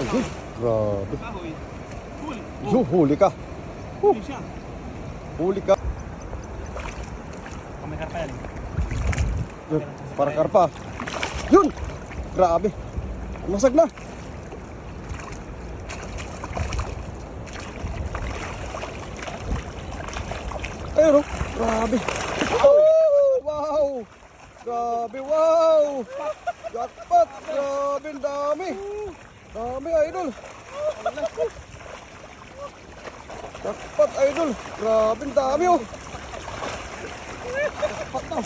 Ayun, grabe. Kahoy. Cool. Yo, huli ka. Huli siya. Huli ka. Kamay karpa yan. Yun, para karpa. Yun! Grabe. Masag na. Ayun oh. Grabe. Oh! Grabe, wow! Jackpot! Grabe, ang dami. Dami, idol. Jackpot, idol. Grabe, ang dami oh. Jackpot na.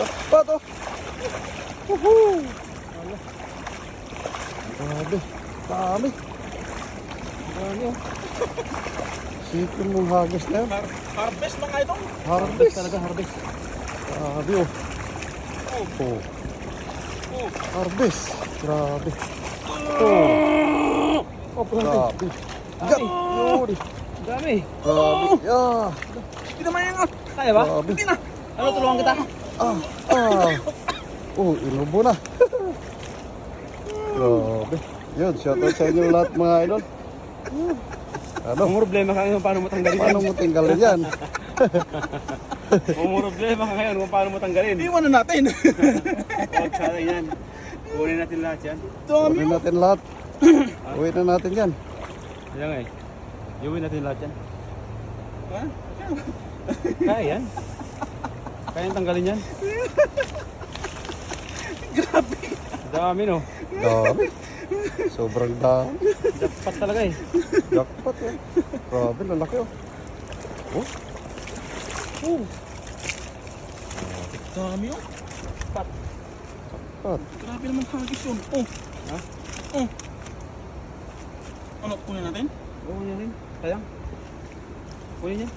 Jackpot oh. Woohoo! Grabe. Dami. Dami oh. Sipin mong hagis na yun. Har harvest mga ito. Harvest. talaga harvest. Grabe oh. Oh. Oh. Harvest. Grabe. Oh. Oh, Grabe. Dami. Grabe. Yeah. Hindi naman yan. ah. Kaya ba? Grabe. Hindi na. Ano tulungan kita? Ah. Ah. Oh, inubo na. Grabe. Yun, shoutout sa inyo lahat mga idol. Ano? Ang problema ka ngayon paano mo tanggalin Paano mo tinggalin yan? Ang problema ka ngayon kung paano mo tanggalin. Iwan na natin. Huwag sana yan. Kunin natin lahat yan. Dami Uwi natin lahat. Uwi na natin yan. Kaya nga eh. Iuwi natin lahat yan. Ha? Kaya yan. Kaya yung tanggalin yan. Grabe. Dami no. Dami. Sobrang dami. Dapat talaga eh. Jackpot yan. Grabe, lalaki oh. Oh, Oh. Dami oh. Pat. pat. Grabe naman hagis yun. Oh. Ha? Oh. Ano, kunin natin? Oo, yan rin. Sayang. Kunin yan.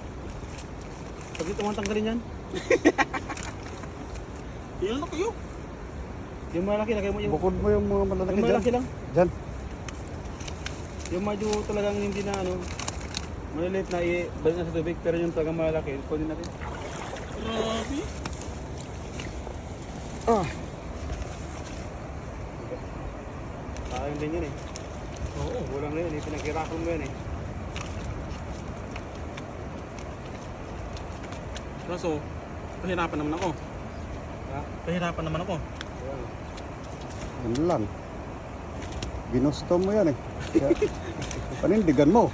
Pag ito mo tanggalin yan. Yan na kayo. Yung malaki, lagay mo yung... Bukod mo yung mga malalaki Yung dyan. malaki lang. Dyan. Yung medyo talagang hindi na ano, maliliit na i-balik na sa tubig, pero yung talagang malaki, kunin natin. Grabe. Ah. Sayang din yun eh. Oo. Kulang na yun eh, pinaghirapan mo yun eh. Kaso, pahirapan naman ako. Ha? Pahirapan naman ako. Yun lang. Ginusto mo yan eh. Kaya, panindigan mo.